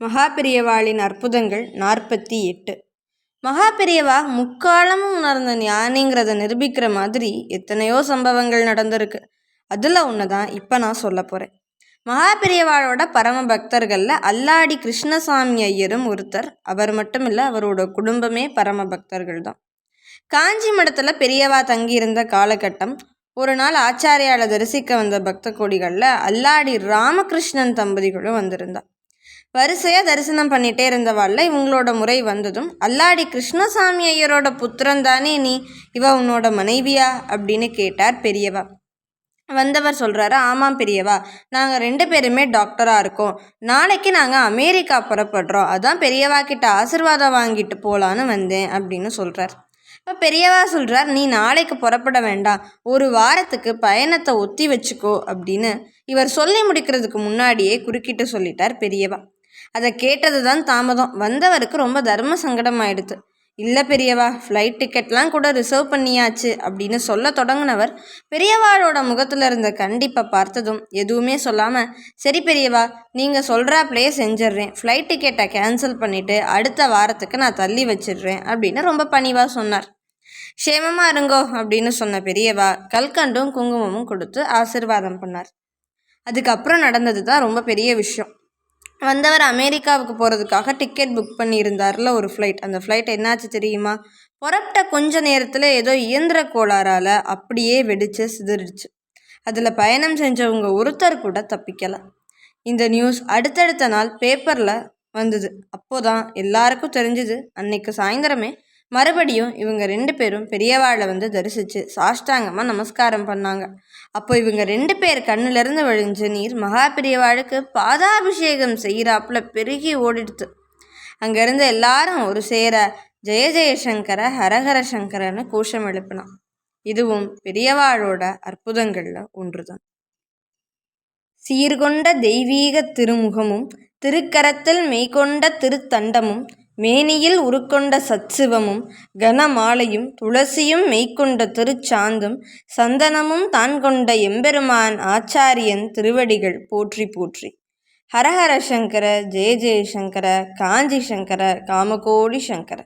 மகாபெரியவாளின் அற்புதங்கள் நாற்பத்தி எட்டு. மகாபெரியவா முக்காலமும் உணர்ந்த ஞானிங்கிறத நிரூபிக்கிற மாதிரி எத்தனையோ சம்பவங்கள் நடந்திருக்கு. அதில் ஒன்று தான் இப்போ நான் சொல்ல போகிறேன் மகாபெரியவாளோட பரம பக்தர்களில் அல்லாடி கிருஷ்ணசாமி ஐயரும் ஒருத்தர். அவர் மட்டும் இல்லை அவரோட குடும்பமே பரம பக்தர்கள் தான். காஞ்சி மடத்தில் பெரியவா தங்கியிருந்த காலகட்டம் ஒரு நாள் ஆச்சாரியால தரிசிக்க வந்த பக்த கோடிகளில் அல்லாடி ராமகிருஷ்ணன் தம்பதிகளும் வந்திருந்தார் வரிசையாக தரிசனம் பண்ணிகிட்டே இருந்தவாள்ல இவங்களோட முறை வந்ததும் அல்லாடி கிருஷ்ணசாமி ஐயரோட புத்திரன் தானே நீ? இவ உன்னோட மனைவியா? அப்படின்னு கேட்டார் பெரியவா. வந்தவர் சொல்கிறாரு ஆமாம் பெரியவா நாங்கள் ரெண்டு பேருமே டாக்டராக இருக்கோம். நாளைக்கு நாங்கள் அமெரிக்கா புறப்படுறோம். அதான் பெரியவா கிட்ட ஆசிர்வாதம் வாங்கிட்டு போகலான்னு வந்தேன் அப்படின்னு சொல்கிறார் இப்போ பெரியவா சொல்கிறார் நீ நாளைக்கு புறப்பட வேண்டாம். ஒரு வாரத்துக்கு பயணத்தை ஒத்தி வச்சுக்கோ அப்படின்னு இவர் சொல்லி முடிக்கிறதுக்கு முன்னாடியே குறுக்கிட்டு சொல்லிட்டார் பெரியவா. அதை கேட்டது தான் தாமதம். வந்தவருக்கு ரொம்ப தர்ம சங்கடம் ஆயிடுது இல்லை பெரியவா ஃப்ளைட் டிக்கெட்லாம் கூட ரிசர்வ் பண்ணியாச்சு அப்படின்னு சொல்ல தொடங்கினவர் பெரியவாளோட முகத்தில் இருந்த கண்டிப்பை பார்த்ததும் எதுவுமே சொல்லாமல் சரி பெரியவா நீங்கள் சொல்கிறாப்லையே செஞ்சிட்றேன் ஃப்ளைட் டிக்கெட்டை கேன்சல் பண்ணிவிட்டு அடுத்த வாரத்துக்கு நான் தள்ளி வச்சிடுறேன் அப்படின்னு ரொம்ப பணிவாக சொன்னார். க்ஷேமமாக இருங்கோ அப்படின்னு சொன்ன பெரியவா கல்கண்டும் குங்குமமும் கொடுத்து ஆசிர்வாதம் பண்ணார். அதுக்கப்புறம் நடந்தது தான் ரொம்ப பெரிய விஷயம். வந்தவர் அமெரிக்காவுக்கு போகிறதுக்காக டிக்கெட் புக் பண்ணியிருந்தார்ல ஒரு ஃப்ளைட் அந்த ஃப்ளைட் என்னாச்சு தெரியுமா? புறப்பட்ட கொஞ்ச நேரத்தில் ஏதோ இயந்திர கோளாறால் அப்படியே வெடித்து சிதறிடுச்சு. அதில் பயணம் செஞ்சவங்க ஒருத்தர் கூட தப்பிக்கலை. இந்த நியூஸ் அடுத்தடுத்த நாள் பேப்பரில் வந்தது. அப்போதான் எல்லாருக்கும் தெரிஞ்சுது அன்னைக்கு சாயந்தரமே மறுபடியும் இவங்க ரெண்டு பேரும் பெரியவாளை வந்து தரிசித்து சாஷ்டாங்கமாக நமஸ்காரம் பண்ணாங்க. அப்போ இவங்க ரெண்டு பேர் கண்ணிலிருந்து வழிஞ்ச நீர் மகா பெரியவாளுக்கு பாதாபிஷேகம் செய்கிறாப்புல பெருகி ஓடிடுத்து. அங்கேருந்து எல்லாரும் ஒரு சேர ஜெய ஜெயசங்கர ஹரஹர சங்கரன்னு கோஷம் எழுப்பினான். இதுவும் பெரியவாளோட அற்புதங்களில் ஒன்றுதான். சீர்கொண்ட தெய்வீக திருமுகமும் திருக்கரத்தில் மெய்கொண்ட திருத்தண்டமும் மேனியில் உருக்கொண்ட சத்சிவமும் கனமாலையும் துளசியும் மெய்க்கொண்ட திருச்சாந்தும் சந்தனமும் தான் கொண்ட எம்பெருமான் ஆச்சாரியன் திருவடிகள் போற்றி போற்றி. ஹரஹர சங்கர ஜெய ஜெயசங்கர காஞ்சி சங்கர காமகோடி சங்கர.